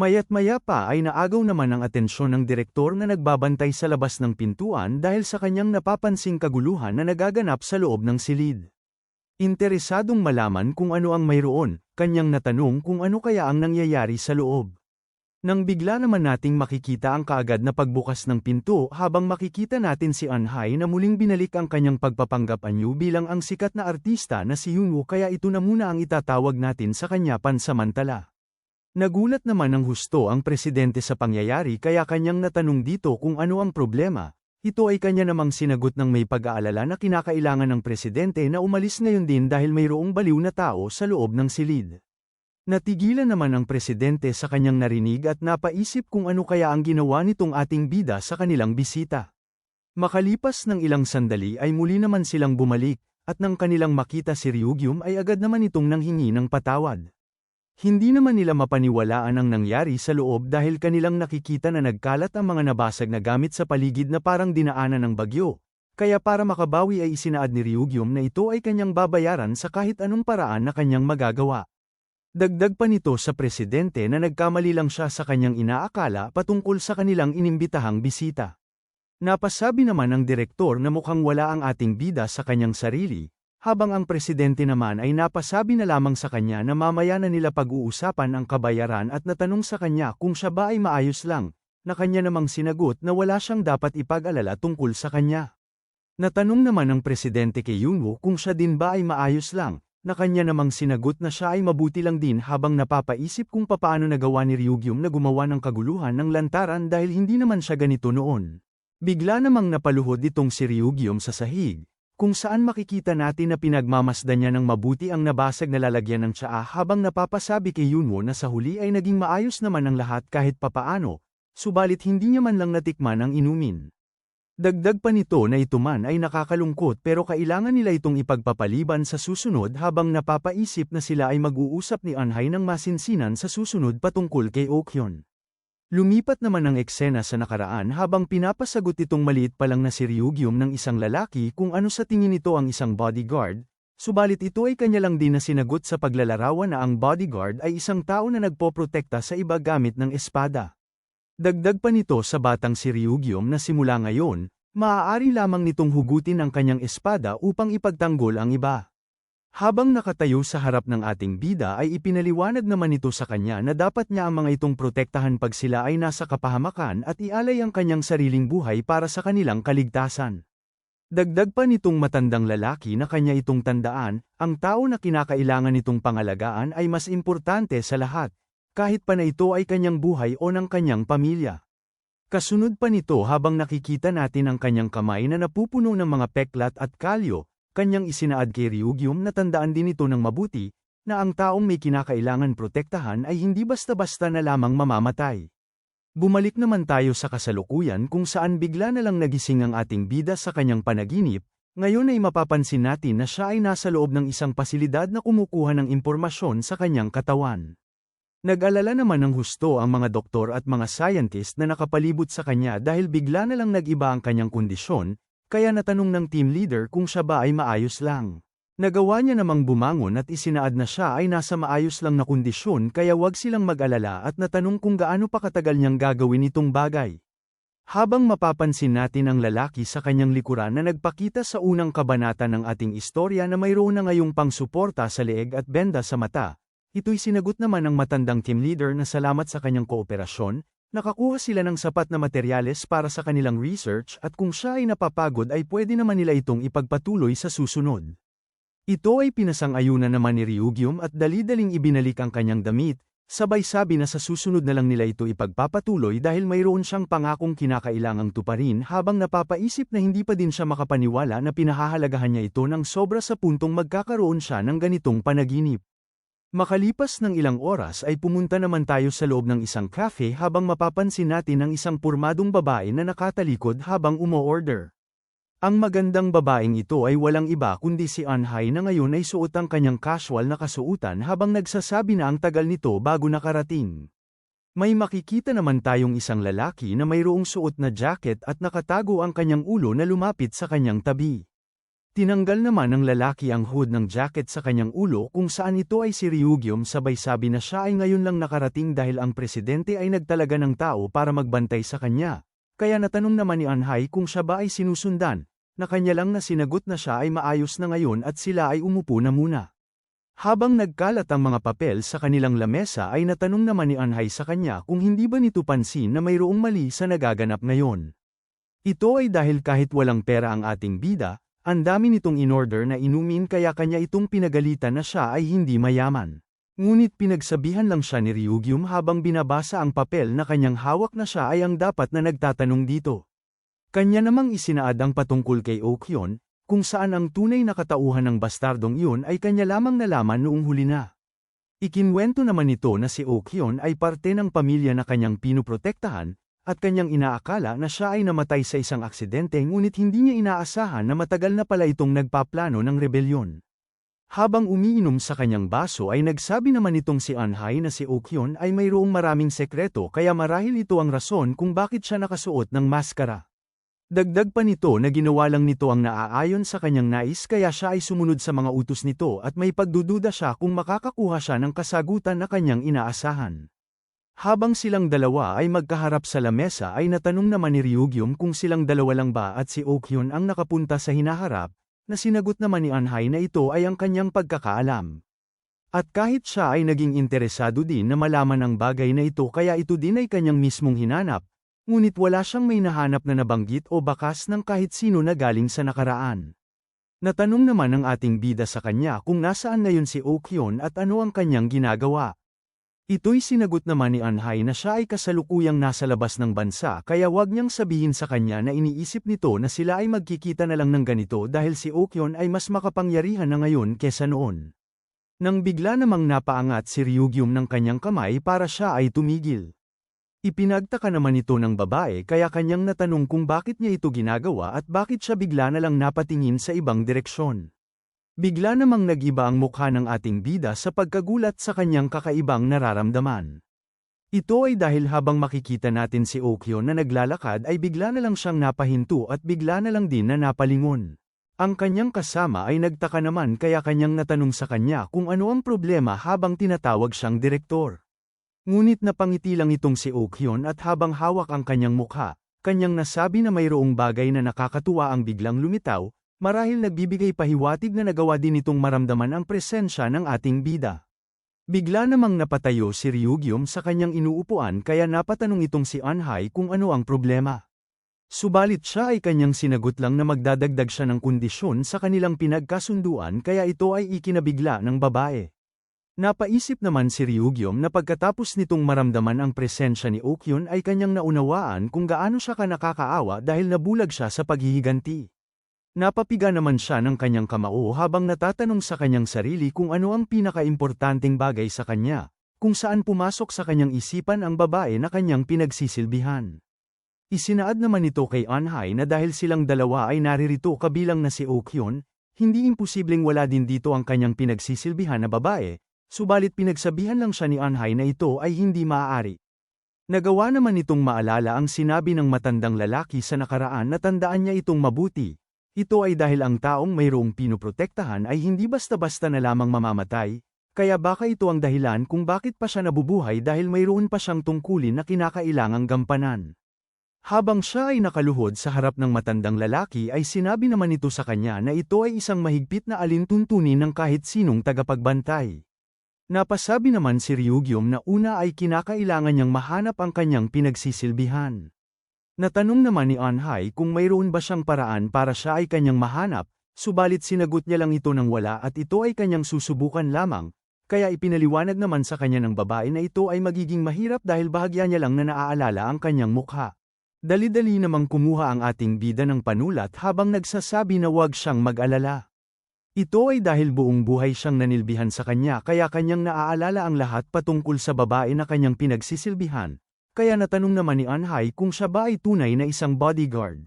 Maya't maya pa ay naagaw naman ang atensyon ng direktor na nagbabantay sa labas ng pintuan dahil sa kanyang napapansing kaguluhan na nagaganap sa loob ng silid. Interesadong malaman kung ano ang mayroon, kanyang natanong kung ano kaya ang nangyayari sa loob. Nang bigla naman nating makikita ang kaagad na pagbukas ng pinto habang makikita natin si Anhai na muling binalik ang kanyang pagpapanggap anyo bilang ang sikat na artista na si Yunwoo kaya ito na muna ang itatawag natin sa kanya pansamantala. Nagulat naman ng husto ang presidente sa pangyayari kaya kanyang natanong dito kung ano ang problema. Ito ay kanya namang sinagot ng may pag-aalala na kinakailangan ng presidente na umalis ngayon din dahil mayroong baliw na tao sa loob ng silid. Natigilan naman ang presidente sa kanyang narinig at napaisip kung ano kaya ang ginawa nitong ating bida sa kanilang bisita. Makalipas ng ilang sandali ay muli naman silang bumalik, at nang kanilang makita si Ryugyum ay agad naman itong nanghingi ng patawad. Hindi naman nila mapaniwalaan ang nangyari sa loob dahil kanilang nakikita na nagkalat ang mga nabasag na gamit sa paligid na parang dinaanan ng bagyo. Kaya para makabawi ay isinaad ni Ryugyum na ito ay kanyang babayaran sa kahit anong paraan na kanyang magagawa. Dagdag pa nito sa presidente na nagkamali lang siya sa kanyang inaakala patungkol sa kanilang inimbitahang bisita. Napasabi naman ng direktor na mukhang wala ang ating bida sa kanyang sarili, habang ang presidente naman ay napasabi na lamang sa kanya na mamaya na nila pag-uusapan ang kabayaran at natanong sa kanya kung siya ba ay maayos lang, na kanya namang sinagot na wala siyang dapat ipag-alala tungkol sa kanya. Natanong naman ng presidente kay Yunwoo kung siya din ba ay maayos lang, na kanya namang sinagot na siya ay mabuti lang din habang napapaisip kung papaano nagawa ni Ryugyum na gumawa ng kaguluhan ng lantaran dahil hindi naman siya ganito noon. Bigla namang napaluhod itong si Ryugyum sa sahig, kung saan makikita natin na pinagmamasdan niya ng mabuti ang nabasag na lalagyan ng tsaa habang napapasabi kay Yunwo na sa huli ay naging maayos naman ang lahat kahit papaano, subalit hindi niya man lang natikman ang inumin. Dagdag pa nito na ito man ay nakakalungkot pero kailangan nila itong ipagpapaliban sa susunod habang napapaisip na sila ay mag-uusap ni Anhai ng masinsinan sa susunod patungkol kay Okyon. Lumipat naman ang eksena sa nakaraan habang pinapasagot itong maliit pa lang na si Ryugyum ng isang lalaki kung ano sa tingin nito ang isang bodyguard, subalit ito ay kanya lang din na sinagot sa paglalarawan na ang bodyguard ay isang tao na nagpoprotekta sa iba gamit ng espada. Dagdag pa nito sa batang si Ryugyum na simula ngayon, maaari lamang nitong hugutin ang kanyang espada upang ipagtanggol ang iba. Habang nakatayo sa harap ng ating bida ay ipinaliwanag naman ito sa kanya na dapat niya ang mga itong protektahan pag sila ay nasa kapahamakan at ialay ang kanyang sariling buhay para sa kanilang kaligtasan. Dagdag pa nitong matandang lalaki na kanya itong tandaan, ang tao na kinakailangan itong pangalagaan ay mas importante sa lahat, kahit pa na ito ay kanyang buhay o ng kanyang pamilya. Kasunod pa nito habang nakikita natin ang kanyang kamay na napupuno ng mga peklat at kalyo, kanyang isinaad kay Ryugyum na tandaan din ito ng mabuti, na ang taong may kinakailangan protektahan ay hindi basta-basta na lamang mamamatay. Bumalik naman tayo sa kasalukuyan kung saan bigla na lang nagising ang ating bida sa kanyang panaginip, ngayon ay mapapansin natin na siya ay nasa loob ng isang pasilidad na kumukuha ng impormasyon sa kanyang katawan. Nag-alala naman ng husto ang mga doktor at mga scientist na nakapalibot sa kanya dahil bigla na lang nag-iba ang kanyang kondisyon, kaya natanong ng team leader kung siya ba ay maayos lang. Nagawa niya namang bumangon at isinaad na siya ay nasa maayos lang na kondisyon kaya wag silang mag-alala at natanong kung gaano pa katagal niyang gagawin itong bagay. Habang mapapansin natin ang lalaki sa kanyang likuran na nagpakita sa unang kabanata ng ating istorya na mayroon na ngayong pangsuporta sa leeg at benda sa mata, ito'y sinagot naman ng matandang team leader na salamat sa kanyang kooperasyon, Nakakuha sila ng sapat na materyales para sa kanilang research at kung siya ay napapagod ay pwede naman nila itong ipagpatuloy sa susunod. Ito ay pinasang-ayunan naman ni Ryugyum at dali-daling ibinalik ang kanyang damit, sabay sabi na sa susunod na lang nila ito ipagpapatuloy dahil mayroon siyang pangakong kinakailangang tuparin habang napapaisip na hindi pa din siya makapaniwala na pinahahalagahan niya ito ng sobra sa puntong magkakaroon siya ng ganitong panaginip. Makalipas ng ilang oras ay pumunta naman tayo sa loob ng isang cafe habang mapapansin natin ang isang purmadong babae na nakatalikod habang umo-order. Ang magandang babaeng ito ay walang iba kundi si Anhai na ngayon ay suot ang kanyang casual na kasuutan habang nagsasabi na ang tagal nito bago nakarating. May makikita naman tayong isang lalaki na mayroong suot na jacket at nakatago ang kanyang ulo na lumapit sa kanyang tabi. Tinanggal naman ng lalaki ang hood ng jacket sa kanyang ulo kung saan ito ay si Ryugyum sabay sabi na siya ay ngayon lang nakarating dahil ang presidente ay nagtalaga ng tao para magbantay sa kanya. Kaya natanong naman ni Anhai kung siya ba ay sinusundan, na kanya lang na sinagot na siya ay maayos na ngayon at sila ay umupo na muna. Habang nagkalat ang mga papel sa kanilang lamesa ay natanong naman ni Anhai sa kanya kung hindi ba nito pansin na mayroong mali sa nagaganap ngayon. Ito ay dahil kahit walang pera ang ating bida, ang dami nitong inorder na inumin kaya kanya itong pinagalitan na siya ay hindi mayaman. Ngunit pinagsabihan lang siya ni Ryugyum habang binabasa ang papel na kanyang hawak na siya ay ang dapat na nagtatanong dito. Kanya namang isinaad ang patungkol kay Okyon, kung saan ang tunay na katauhan ng bastardong iyon ay kanya lamang nalaman noong huli na. Ikinwento naman nito na si Okyon ay parte ng pamilya na kanyang pinuprotektahan, at kanyang inaakala na siya ay namatay sa isang aksidente ngunit hindi niya inaasahan na matagal na pala itong nagpaplano ng rebelyon. Habang umiinom sa kanyang baso ay nagsabi naman itong si Anhai na si Okyon ay mayroong maraming sekreto kaya marahil ito ang rason kung bakit siya nakasuot ng maskara. Dagdag pa nito na ginawa lang nito ang naaayon sa kanyang nais kaya siya ay sumunod sa mga utos nito at may pagdududa siya kung makakakuha siya ng kasagutan na kanyang inaasahan. Habang silang dalawa ay magkaharap sa lamesa ay natanong naman ni Ryugyum kung silang dalawa lang ba at si Okyun ang nakapunta sa hinaharap, na sinagot naman ni Anhai na ito ay ang kanyang pagkakaalam. At kahit siya ay naging interesado din na malaman ang bagay na ito kaya ito din ay kanyang mismong hinanap, Ngunit wala siyang may nahanap na nabanggit o bakas ng kahit sino na galing sa nakaraan. Natanong naman ng ating bida sa kanya kung nasaan ngayon si Okyon at ano ang kanyang ginagawa. Ito'y sinagot naman ni Anhai na siya ay kasalukuyang nasa labas ng bansa kaya wag niyang sabihin sa kanya na iniisip nito na sila ay magkikita na lang ng ganito dahil si Okyon ay mas makapangyarihan na ngayon kesa noon. Nang bigla namang napaangat si Ryugyum ng kanyang kamay para siya ay tumigil. Ipinagtaka naman ito ng babae kaya kanyang natanong kung bakit niya ito ginagawa at bakit siya bigla na lang napatingin sa ibang direksyon. Bigla namang nagiba ang mukha ng ating bida sa pagkagulat sa kanyang kakaibang nararamdaman. Ito ay dahil habang makikita natin si Okyo na naglalakad ay bigla na lang siyang napahinto at bigla na lang din na napalingon. Ang kanyang kasama ay nagtaka naman kaya kanyang natanong sa kanya kung ano ang problema habang tinatawag siyang direktor. Ngunit napangiti lang itong si Okyon at habang hawak ang kanyang mukha, kanyang nasabi na mayroong bagay na nakakatuwa ang biglang lumitaw, marahil nagbibigay pahiwatig na nagawa din itong maramdaman ang presensya ng ating bida. Bigla namang napatayo si Ryugyum sa kanyang inuupuan kaya napatanong itong si Anhai kung ano ang problema. Subalit siya ay kanyang sinagot lang na magdadagdag siya ng kondisyon sa kanilang pinagkasunduan kaya ito ay ikinabigla ng babae. Napaisip naman si Ryugyom na pagkatapos nitong maramdaman ang presensya ni Okyun ay kanyang naunawaan kung gaano siya ka nakakaawa dahil nabulag siya sa paghihiganti. Napapiga naman siya ng kanyang kamao habang natatanong sa kanyang sarili kung ano ang pinakaimportanteng bagay sa kanya, kung saan pumasok sa kanyang isipan ang babae na kanyang pinagsisilbihan. Isinaad naman ito kay Anhai na dahil silang dalawa ay naririto kabilang na si Okyun, hindi imposibleng wala din dito ang kanyang pinagsisilbihan na babae, Subalit pinagsabihan lang siya ni Anhai na ito ay hindi maaari. Nagawa naman itong maalala ang sinabi ng matandang lalaki sa nakaraan na tandaan niya itong mabuti. Ito ay dahil ang taong mayroong pinuprotektahan ay hindi basta-basta na lamang mamamatay, kaya baka ito ang dahilan kung bakit pa siya nabubuhay dahil mayroon pa siyang tungkulin na kinakailangang gampanan. Habang siya ay nakaluhod sa harap ng matandang lalaki ay sinabi naman ito sa kanya na ito ay isang mahigpit na alintuntunin ng kahit sinong tagapagbantay. Napasabi naman si Ryugyum na una ay kinakailangan niyang mahanap ang kanyang pinagsisilbihan. Natanong naman ni Anhai kung mayroon ba siyang paraan para siya ay kanyang mahanap, subalit sinagot niya lang ito ng wala at ito ay kanyang susubukan lamang, kaya ipinaliwanag naman sa kanya ng babae na ito ay magiging mahirap dahil bahagya niya lang na naaalala ang kanyang mukha. Dali-dali namang kumuha ang ating bida ng panulat habang nagsasabi na huwag siyang mag-alala. Ito ay dahil buong buhay siyang nanilbihan sa kanya kaya kanyang naaalala ang lahat patungkol sa babae na kanyang pinagsisilbihan, kaya natanong naman ni Anhai kung siya ba ay tunay na isang bodyguard.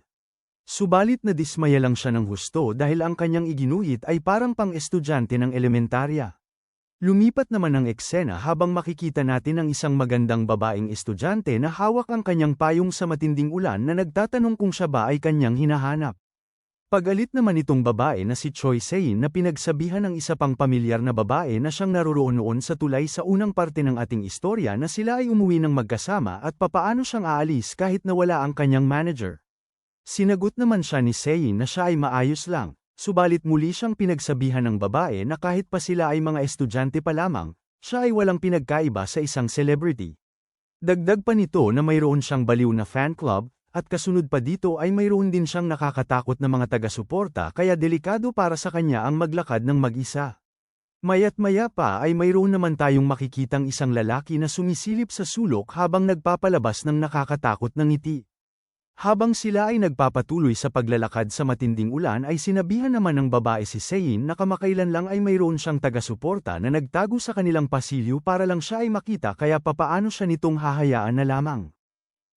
Subalit na dismaya lang siya ng husto dahil ang kanyang iginuhit ay parang pang-estudyante ng elementarya. Lumipat naman ang eksena habang makikita natin ang isang magandang babaeng estudyante na hawak ang kanyang payong sa matinding ulan na nagtatanong kung siya ba ay kanyang hinahanap. Pagalit naman itong babae na si Choi Sein na pinagsabihan ng isa pang pamilyar na babae na siyang naroroon noon sa tulay sa unang parte ng ating istorya na sila ay umuwi ng magkasama at papaano siyang aalis kahit na wala ang kanyang manager. Sinagot naman siya ni Sein na siya ay maayos lang, subalit muli siyang pinagsabihan ng babae na kahit pa sila ay mga estudyante pa lamang, siya ay walang pinagkaiba sa isang celebrity. Dagdag pa nito na mayroon siyang baliw na fan club, at kasunod pa dito ay mayroon din siyang nakakatakot na mga taga-suporta kaya delikado para sa kanya ang maglakad ng mag-isa. Mayat maya pa ay mayroon naman tayong makikitang isang lalaki na sumisilip sa sulok habang nagpapalabas ng nakakatakot na ngiti. Habang sila ay nagpapatuloy sa paglalakad sa matinding ulan ay sinabihan naman ng babae si Sein na kamakailan lang ay mayroon siyang taga-suporta na nagtago sa kanilang pasilyo para lang siya ay makita kaya papaano siya nitong hahayaan na lamang.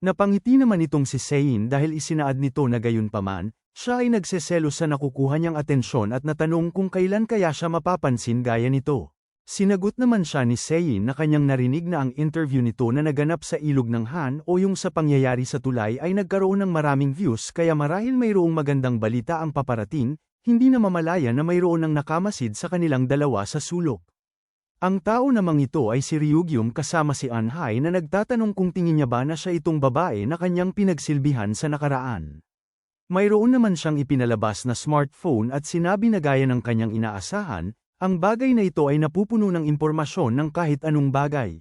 Napangiti naman itong si Sein dahil isinaad nito na gayon paman, siya ay nagseselos sa nakukuha niyang atensyon at natanong kung kailan kaya siya mapapansin gaya nito. Sinagot naman siya ni Sein na kanyang narinig na ang interview nito na naganap sa ilog ng Han o yung sa pangyayari sa tulay ay nagkaroon ng maraming views kaya marahil mayroong magandang balita ang paparating, hindi na mamalaya na mayroon ng nakamasid sa kanilang dalawa sa sulok. Ang tao namang ito ay si Ryugyum kasama si Anhai na nagtatanong kung tingin niya ba na siya itong babae na kanyang pinagsilbihan sa nakaraan. Mayroon naman siyang ipinalabas na smartphone at sinabi na gaya ng kanyang inaasahan, ang bagay na ito ay napupuno ng impormasyon ng kahit anong bagay.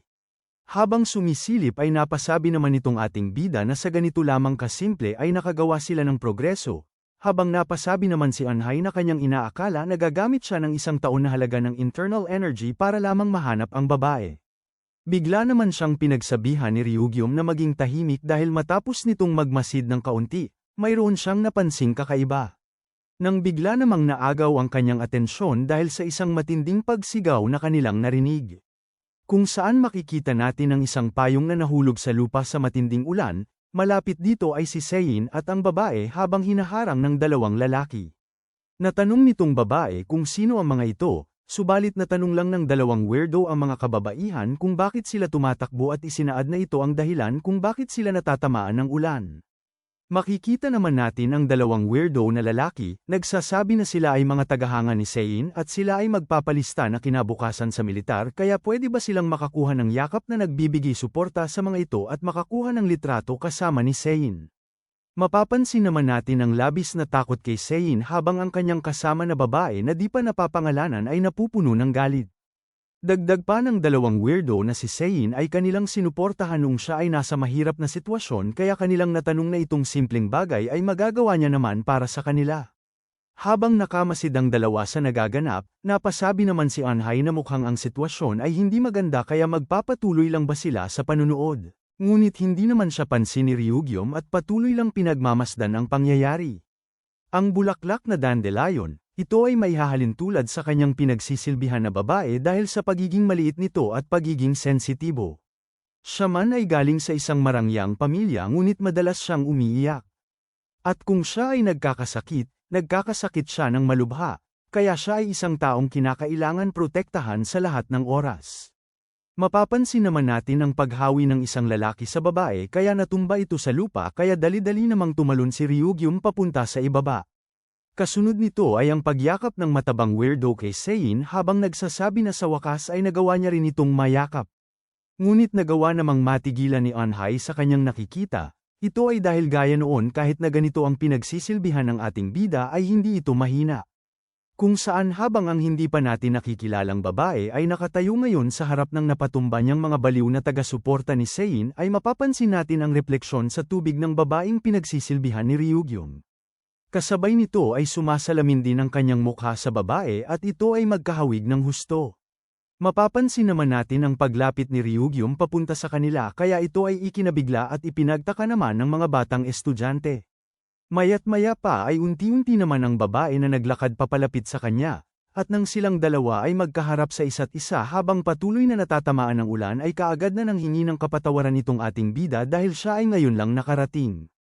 Habang sumisilip ay napasabi naman nitong ating bida na sa ganito lamang kasimple ay nakagawa sila ng progreso, habang napasabi naman si Anhai na kanyang inaakala na gagamit siya ng isang taon na halaga ng internal energy para lamang mahanap ang babae. Bigla naman siyang pinagsabihan ni Ryugyum na maging tahimik dahil matapos nitong magmasid ng kaunti, mayroon siyang napansing kakaiba. Nang bigla namang naagaw ang kanyang atensyon dahil sa isang matinding pagsigaw na kanilang narinig. Kung saan makikita natin ang isang payong na nahulog sa lupa sa matinding ulan, Malapit dito ay si Sein at ang babae habang hinaharang ng dalawang lalaki. Natanong nitong babae kung sino ang mga ito, subalit natanong lang ng dalawang weirdo ang mga kababaihan kung bakit sila tumatakbo at isinaad na ito ang dahilan kung bakit sila natatamaan ng ulan. Makikita naman natin ang dalawang weirdo na lalaki, nagsasabi na sila ay mga tagahanga ni Sein at sila ay magpapalista na kinabukasan sa militar kaya pwede ba silang makakuha ng yakap na nagbibigay suporta sa mga ito at makakuha ng litrato kasama ni Sein. Mapapansin naman natin ang labis na takot kay Sein habang ang kanyang kasama na babae na di pa napapangalanan ay napupuno ng galit. Dagdag pa ng dalawang weirdo na si Sein ay kanilang sinuportahan nung siya ay nasa mahirap na sitwasyon kaya kanilang natanong na itong simpleng bagay ay magagawa niya naman para sa kanila. Habang nakamasid ang dalawa sa nagaganap, napasabi naman si Anhai na mukhang ang sitwasyon ay hindi maganda kaya magpapatuloy lang ba sila sa panunood. Ngunit hindi naman siya pansin ni Ryugyum at patuloy lang pinagmamasdan ang pangyayari. Ang bulaklak na dandelion, ito ay maihahalin tulad sa kanyang pinagsisilbihan na babae dahil sa pagiging maliit nito at pagiging sensitibo. Siya man ay galing sa isang marangyang pamilya ngunit madalas siyang umiiyak. At kung siya ay nagkakasakit, nagkakasakit siya ng malubha, kaya siya ay isang taong kinakailangan protektahan sa lahat ng oras. Mapapansin naman natin ang paghawi ng isang lalaki sa babae kaya natumba ito sa lupa kaya dali-dali namang tumalon si Ryugyum papunta sa ibaba. Kasunod nito ay ang pagyakap ng matabang weirdo kay Sein habang nagsasabi na sa wakas ay nagawa niya rin itong mayakap. Ngunit nagawa namang matigilan ni Anhai sa kanyang nakikita, ito ay dahil gaya noon kahit na ganito ang pinagsisilbihan ng ating bida ay hindi ito mahina. Kung saan habang ang hindi pa natin nakikilalang babae ay nakatayo ngayon sa harap ng napatumba niyang mga baliw na taga-suporta ni Sein ay mapapansin natin ang refleksyon sa tubig ng babaeng pinagsisilbihan ni Ryugyum. Kasabay nito ay sumasalamin din ang kanyang mukha sa babae at ito ay magkahawig ng husto. Mapapansin naman natin ang paglapit ni Ryugyum papunta sa kanila kaya ito ay ikinabigla at ipinagtaka naman ng mga batang estudyante. Mayat maya pa ay unti-unti naman ang babae na naglakad papalapit sa kanya, at nang silang dalawa ay magkaharap sa isa't isa habang patuloy na natatamaan ng ulan ay kaagad na nang hingi ng kapatawaran nitong ating bida dahil siya ay ngayon lang nakarating.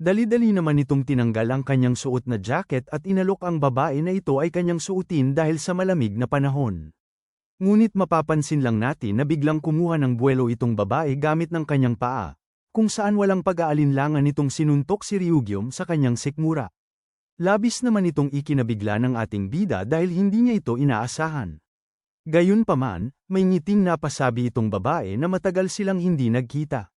Dali-dali naman itong tinanggal ang kanyang suot na jacket at inalok ang babae na ito ay kanyang suotin dahil sa malamig na panahon. Ngunit mapapansin lang natin na biglang kumuha ng buwelo itong babae gamit ng kanyang paa, kung saan walang pag-aalinlangan itong sinuntok si Ryugyum sa kanyang sikmura. Labis naman itong ikinabigla ng ating bida dahil hindi niya ito inaasahan. Gayunpaman, may ngiting napasabi itong babae na matagal silang hindi nagkita.